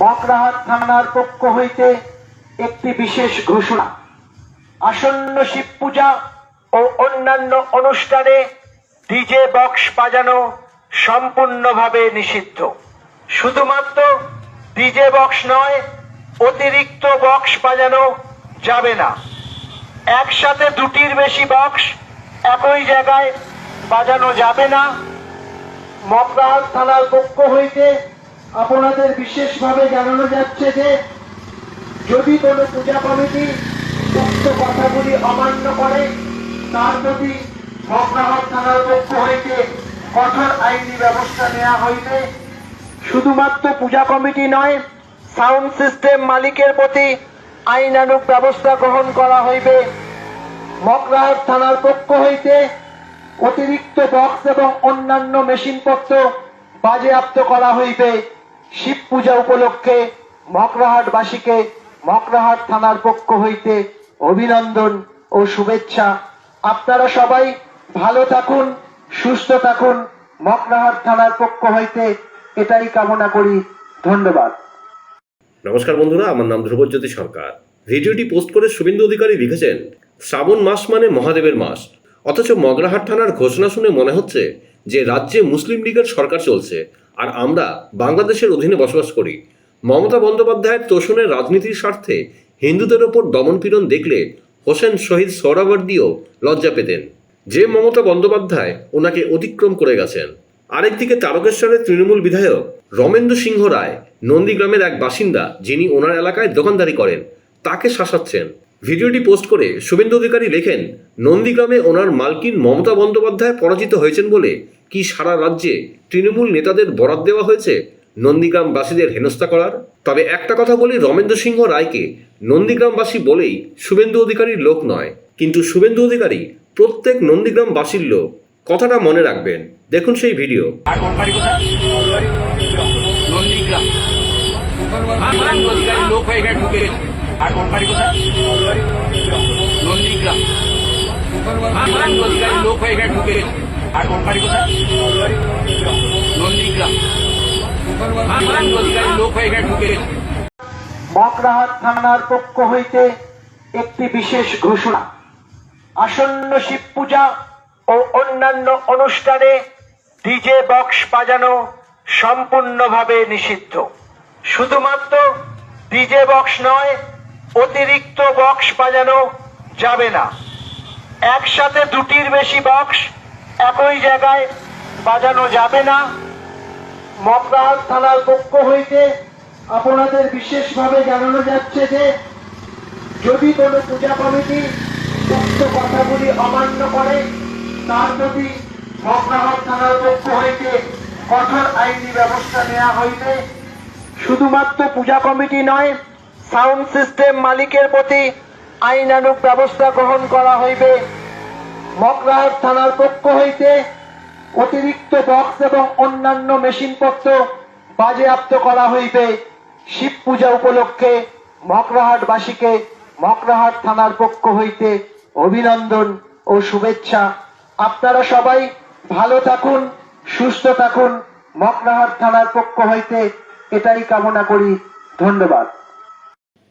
মকরাহাট থানার পক্ষ হইতে একটি বিশেষ ঘোষণা। আসন্ন শিব পূজা ও অন্যান্য অনুষ্ঠানে ডিজে বক্স বাজানো সম্পূর্ণভাবে নিষিদ্ধ। শুধুমাত্র ডিজে বক্স নয়, অতিরিক্ত বক্স বাজানো যাবে না। একসাথে দুটির বেশি বক্স একই জায়গায় বাজানো যাবে না। মকরাহাট থানার পক্ষ হইতে আপনাদের বিশেষভাবে জানানো যাচ্ছে যে, যদি কোনো পূজা কমিটি উক্ত কথাগুলি অমান্য করে, তার প্রতি মকরাহাট থানার পক্ষ হইতে কঠোর আইনি ব্যবস্থা নেওয়া হইবে। শুধুমাত্র পূজা কমিটি নয়, সাউন্ড সিস্টেম মালিকের প্রতি আইনানুক ব্যবস্থা গ্রহণ করা হইবে। মকরাহাট থানার পক্ষ হইতে অতিরিক্ত বক্স এবং অন্যান্য মেশিনপত্র বাজেয়াপ্ত করা হইবে। শিব পূজা উপলক্ষে মকরাহাটবাসীকে মকরাহাট থানার পক্ষ হইতে অভিনন্দন ও শুভেচ্ছা। আপনারা সবাই ভালো থাকুন, সুস্থ থাকুন, মকরাহাট থানার পক্ষ হইতে এটাই কামনা করি। ধন্যবাদ। নমস্কার বন্ধুরা, আমার নাম ধ্রুবজ্যোতি সরকার। ভিডিওটি পোস্ট করে শুভেন্দু অধিকারী লিখেছেন, শ্রাবণ মাস মানে মহাদেবের মাস। অথচ মগরাহাট থানার ঘোষণা শুনে মনে হচ্ছে যে রাজ্যে মুসলিম লীগের সরকার চলছে আর আমরা বাংলাদেশের অধীনে বসবাস করি। মমতা বন্দ্যোপাধ্যায়ের তোষণের রাজনীতির স্বার্থে হিন্দুদের ওপর দমনপীড়ন দেখলে হোসেন শহীদ সোহরাওয়ার্দিও লজ্জা পেতেন। যে মমতা বন্দ্যোপাধ্যায় ওনাকে অতিক্রম করে গেছেন। আরেকদিকে তারকেশ্বরের তৃণমূল বিধায়ক রমেন্দ্র সিংহ রায় নন্দীগ্রামের এক বাসিন্দা যিনি ওনার এলাকায় দোকানদারি করেন, তাকে শাসাচ্ছেন। ভিডিওটি পোস্ট করে শুভেন্দু অধিকারী লেখেন, নন্দীগ্রামে ওনার মালকিন মমতা বন্দ্যোপাধ্যায় পরাজিত হয়েছেন বলে কি সারা রাজ্যে তৃণমূল নেতাদের বরাদ দেওয়া হয়েছে নন্দীগ্রামবাসীদের হেনস্থা করার? তবে একটা কথা বলি রমেন্দ্র সিংহ রায়কে, নন্দীগ্রামবাসী বলেই শুভেন্দু অধিকারীর লোক নয়। কিন্তু শুভেন্দু অধিকারী প্রত্যেক নন্দীগ্রামবাসীর লোক, কথাটা মনে রাখবেন। দেখুন সেই ভিডিও। নন্দীগ্রাম। লোক হয়ে গেছি। আর মকরাহাট থানার পক্ষ হইতে একটি বিশেষ ঘোষণা। আসন্ন শিব পূজা ও অন্যান্য অনুষ্ঠানে ডিজে বক্স বাজানো সম্পূর্ণভাবে নিষিদ্ধ। শুধুমাত্র ডিজে বক্স নয় অতিরিক্ত বক্স বাজানো যাবে না। একসাথে দুটির বেশি বক্স একই জায়গায় বাজানো যাবে না। মকরাহাট থানার পক্ষ হইতে আপনাদের বিশেষভাবে জানানো যাচ্ছে যে, যদি কোনো পূজা কমিটি উক্ত কথাগুলি অমান্য করে, তার প্রতি মকরাহাট থানার পক্ষ হইতে কঠোর আইনি ব্যবস্থা নেওয়া হইবে। শুধুমাত্র পূজা কমিটি নয় সাউন্ড সিস্টেম মালিকের প্রতি আইনানুক ব্যবস্থা গ্রহণ করা হইবে। মকরাহাট থানার পক্ষ হইতে অতিরিক্ত বক্স এবং অন্যান্য মেশিনপত্র বাজেয়াপ্ত করা হইবে। শিব পূজা উপলক্ষে মকরাহাটবাসীকে মকরাহাট থানার পক্ষ হইতে অভিনন্দন ও শুভেচ্ছা। আপনারা সবাই ভালো থাকুন, সুস্থ থাকুন। মকরাহাট থানার পক্ষ হইতে এটাই কামনা করি। ধন্যবাদ।